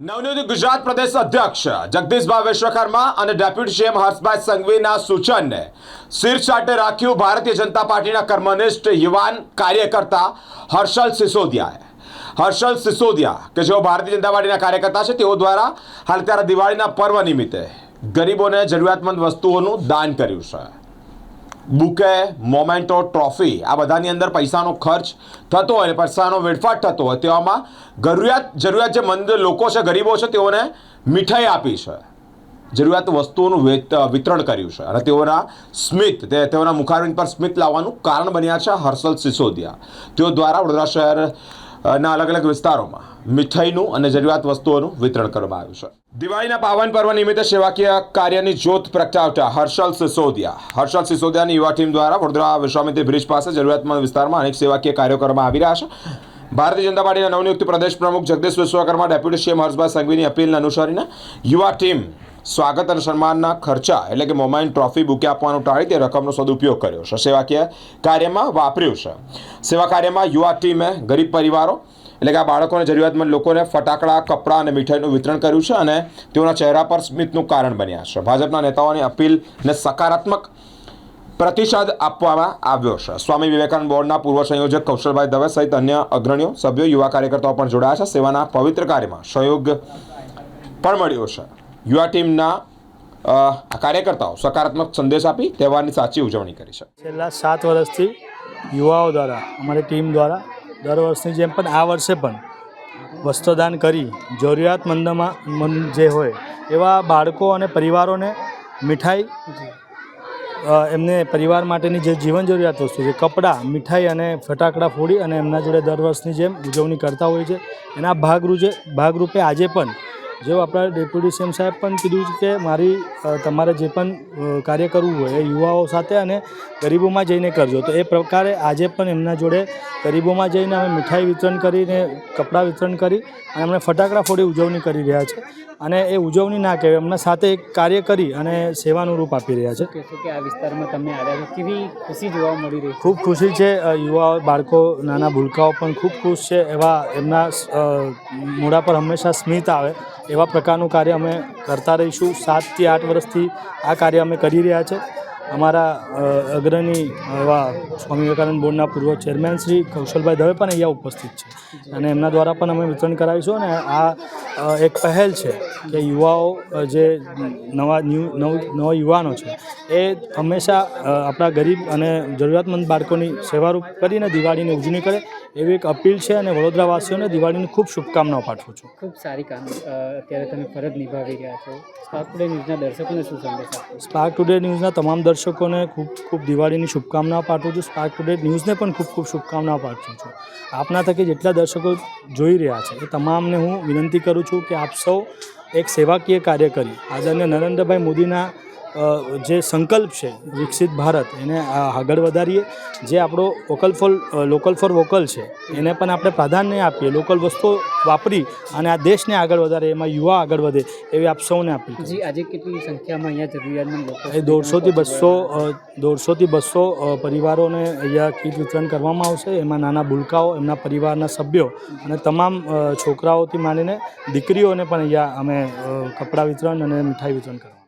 નવનિયુક્ત ગુજરાત પ્રદેશ અધ્યક્ષ જગદીશભાઈ વિશ્વકર્મા અને ડેપ્યુટી સીએમ હર્ષભાઈ સંઘવીના સૂચનને શીર્ષાટે રાખ્યું ભારતીય જનતા પાર્ટીના કર્મનિષ્ઠ યુવાન કાર્યકર્તા હર્ષલ સિસોદિયાએ. હર્ષલ સિસોદિયા, કે જેઓ ભારતીય જનતા પાર્ટીના કાર્યકર્તા છે, તેઓ દ્વારા હાલ ત્યારે દિવાળીના પર્વ નિમિત્તે ગરીબોને જરૂરિયાતમંદ વસ્તુઓનું દાન કર્યું છે. બુકે, મોમેન્ટો, ટ્રોફી આ બધાની અંદર પૈસાનો ખર્ચ થતો હોય પૈસાનો વેડફાટ થતો હોય તેવામાં જરૂરિયાત જરૂરિયાત જે મંદ લોકો છે, ગરીબો છે, તેઓને મીઠાઈ આપી છે. જરૂરિયાત વસ્તુઓનું વિતરણ કર્યું છે અને તેઓના સ્મિત, તે તેઓના મુખારવિંદ પર સ્મિત લાવવાનું કારણ બન્યા છે હર્ષલ સિસોદિયા. તેઓ દ્વારા વડોદરા શહેર ના, અલગ અલગ વિસ્તારોમાં મીઠાઈનું અને જરૂરિયાત વસ્તુઓનું વિતરણ કરવામાં આવ્યું છે. દિવાળીના પાવન પર્વ નિમિત્તે સેવાકીય કાર્યની જ્યોત પ્રગટાવતા હર્ષલ સિસોદિયા. હર્ષલ સિસોદિયાની યુવા ટીમ દ્વારા વડોદરા વિશ્વામિત્રી બ્રિજ પાસે જરૂરિયાતમંદ વિસ્તારમાં અનેક સેવાકીય કાર્યો કરવામાં આવી રહ્યા છે. ભારતીય જનતા પાર્ટીના નવનિયુક્ત પ્રદેશ પ્રમુખ જગદીશ વિશ્વકર્મા, ડેપ્યુટી સીએમ હર્ષભાઈ સંઘવીની અપીલને અનુસરીને યુવા ટીમ સ્વાગત અને સન્માનના ખર્ચા, એટલે કે મોમાઇન ટ્રોફી બુકે આપવાનું ટાળી તે રકમનો સદુપયોગ કર્યો છે. સેવાકીય કાર્યમાં વાપર્યું છે. સેવા કાર્યમાં યુવા ટીમે, ગરીબ પરિવારો, એટલે કે આ બાળકોને, જરૂરિયાતમંદ લોકોને ફટાકડા, કપડાં અને મીઠાઈનું વિતરણ કર્યું છે અને તેઓના ચહેરા પર સ્મિતનું કારણ બન્યા છે. ભાજપના નેતાઓની અપીલને સકારાત્મક પ્રતિસાદ આપવામાં આવ્યો છે. સ્વામી વિવેકાનંદ બોર્ડના પૂર્વ સંયોજક કૌશલભાઈ દવે સહિત અન્ય અગ્રણીઓ, સભ્યો, યુવા કાર્યકર્તાઓ પણ જોડાયા છે. સેવાના પવિત્ર કાર્યમાં સહયોગ પણ મળ્યો છે. યુવા ટીમના કાર્યકર્તાઓ સકારાત્મક સંદેશ આપી તહેવારની સાચી ઉજવણી કરી છે. છેલ્લા સાત વર્ષથી યુવાઓ દ્વારા, અમારી ટીમ દ્વારા દર વર્ષની જેમ પણ આ વર્ષે પણ વસ્ત્રદાન કરી જરૂરિયાતમંદમાં મંદ જે હોય એવા બાળકો અને પરિવારોને મીઠાઈ એમને પરિવાર માટેની જે જીવન જરૂરિયાત વસ્તુ છે, કપડાં, મીઠાઈ અને ફટાકડા ફોડી અને એમના જોડે દર વર્ષની જેમ ઉજવણી કરતા હોય છે. એના ભાગરૂપે ભાગરૂપે આજે પણ જેઓ આપણા ડેપ્યુટી સીએમ સાહેબ પણ કીધું છે કે મારી તમારે જે પણ કાર્ય કરવું હોય એ યુવાઓ સાથે અને ગરીબોમાં જઈને કરજો. તો એ પ્રકારે આજે પણ એમના જોડે ગરીબોમાં જઈને અમે મીઠાઈ વિતરણ કરીને કપડાં વિતરણ કરી અને એમણે ફટાકડા ફોડી ઉજવણી કરી રહ્યા છે. અને એ ઉજવણી ના કહેવાય એમના સાથે એક કાર્ય કરી અને સેવાનું રૂપ આપી રહ્યા છે. કે આ વિસ્તારમાં તમે આવ્યા છો? કેવી ખુશી જોવા મળી રહી ખૂબ ખુશી છે યુવાઓ બાળકો નાના ભૂલકાઓ પણ ખૂબ ખુશ છે એવા એમના મોઢા પર હંમેશા સ્મિત આવે. એવા પ્રકારનું કાર્ય અમે કરતા રહીશું. સાતથી આઠ વર્ષથી આ કાર્ય અમે કરી રહ્યા છે. અમારા અગ્રણી એવા સ્વામી વિવેકાનંદ બોર્ડના પૂર્વ ચેરમેન શ્રી કૌશલભાઈ દવે પણ અહીંયા ઉપસ્થિત છે. અને એમના દ્વારા પણ અમે વિતરણ કરાવીશું અને આ એક પહેલ છે કે યુવાઓ જે નવા, ન્યૂ, નવ, નવા યુવાનો છે, એ હંમેશા આપણા ગરીબ અને જરૂરિયાતમંદ બાળકોની સેવારૂપ કરીને દિવાળીની ઉજવણી કરે એવી એક અપીલ છે અને વડોદરાવાસીઓને દિવાળીની ખૂબ શુભકામનાઓ પાઠવું છું. ખૂબ સારી કામ અત્યારે તમે ફરજ નિભાવી રહ્યા છો. સ્પાર્ક ટુડે ન્યૂઝના દર્શકોને શું સંદેશ સ્પાર્ક ટુડે ન્યૂઝના તમામ દર્શકોને ખૂબ ખૂબ દિવાળીની શુભકામનાઓ પાઠવું છું. સ્પાર્ક ટુડે ન્યૂઝને પણ ખૂબ ખૂબ શુભકામનાઓ પાઠવું છું. આપના થકી જેટલા દર્શકો જોઈ રહ્યા છે એ તમામને હું વિનંતી કરું છું કે આપ સૌ એક સેવાકીય કાર્ય કરી. આદરણીય નરેન્દ્રભાઈ મોદીના જે સંકલ્પ છે વિકસિત ભારત એને આગળ વધારીએ. જે આપણો vocal for local for vocal છે એને પણ આપણે પ્રાધાન્ય આપીએ લોકલ વસ્તુઓ વાપરી અને આ દેશને આગળ વધારે એમાં યુવા આગળ વધે એવી આપ સૌને આપી જી આજે કેટલી સંખ્યામાં અહીંયા જરૂરિયાતમંદ લોકો એ દોઢસોથી બસો દોઢસોથી બસો પરિવારોને અહીંયા કીટ વિતરણ કરવામાં આવશે. એમાં નાના ભૂલકાઓ એમના પરિવારના સભ્યો અને તમામ છોકરાઓથી માંડીને દીકરીઓને પણ અહીંયા અમે કપડાં વિતરણ અને મીઠાઈ વિતરણ આવશે